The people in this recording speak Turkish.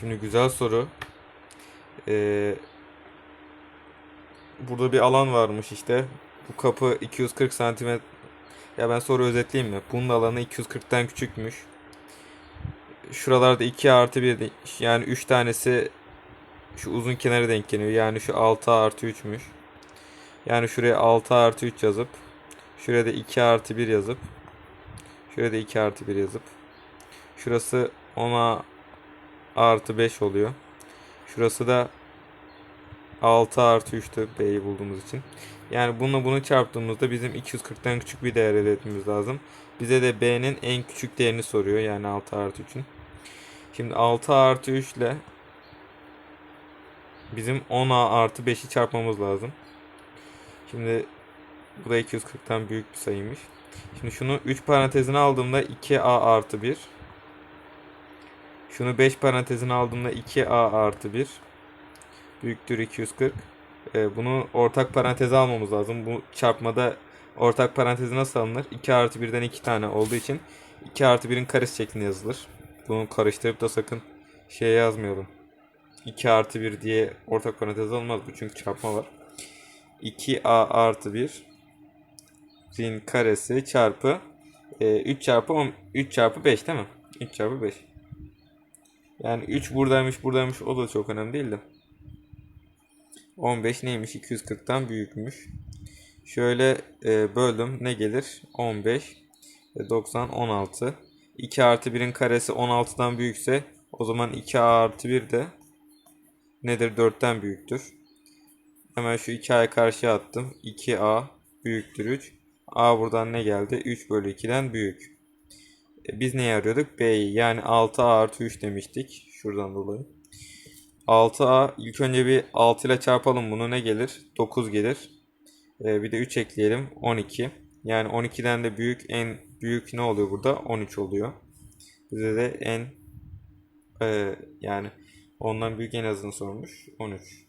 Şimdi güzel soru. Ee, burada bir alan varmış işte. Bu kapı 240 santimetre. Ya ben soru özetleyeyim mi? Bunun alanı 240'tan küçükmüş. Şuralarda 2 artı 1 de- yani 3 tanesi şu uzun kenara denk geliyor. Yani şu 6 artı 3'müş. Yani şuraya 6 artı 3 yazıp şuraya da 2 artı 1 yazıp şuraya da 2 artı 1 yazıp şurası 10'a artı 5 oluyor. Şurası da 6 artı 3'tü B'yi bulduğumuz için. Yani bununla bunu çarptığımızda bizim 240'tan küçük bir değer elde etmemiz lazım. Bize de B'nin en küçük değerini soruyor. Yani 6 artı 3'ün. Şimdi 6 artı 3 ile bizim 10A artı 5'i çarpmamız lazım. Şimdi bu da 240'tan büyük bir sayıymış. Şimdi şunu 3 parantezine aldığımda 2A artı 1. Şunu 5 parantezine aldığımda 2A artı 1 büyüktür 240. Ee, bunu ortak paranteze almamız lazım. Bu çarpmada ortak parantezi nasıl alınır? 2 artı 1'den 2 tane olduğu için 2 artı 1'in karesi şeklinde yazılır. Bunu karıştırıp da sakın şey yazmayalım. 2 artı 1 diye ortak parantez olmaz bu çünkü çarpma var. 2a artı 1 rin karesi çarpı e, 3 çarpı 10, 3 çarpı 5 değil mi? 3 çarpı 5. Yani 3 buradaymış buradaymış o da çok önemli değil de. 15 neymiş? 240'tan büyükmüş. Şöyle e, böldüm ne gelir? 15 e, 90 16. 2 artı 1'in karesi 16'dan büyükse o zaman 2a artı 1 de nedir? 4'ten büyüktür. Hemen şu 2a'ya karşıya attım. 2a büyüktür 3. a buradan ne geldi? 3 bölü 2'den büyük. Biz neyi arıyorduk? b'yi. Yani 6a artı 3 demiştik. Şuradan dolayı. 6a ilk önce bir 6 ile çarpalım bunu ne gelir? 9 gelir. E, bir de 3 ekleyelim. 12. Yani 12'den de büyük en büyük ne oluyor burada? 13 oluyor. Bize de en e, yani ondan büyük en azını sormuş. 13.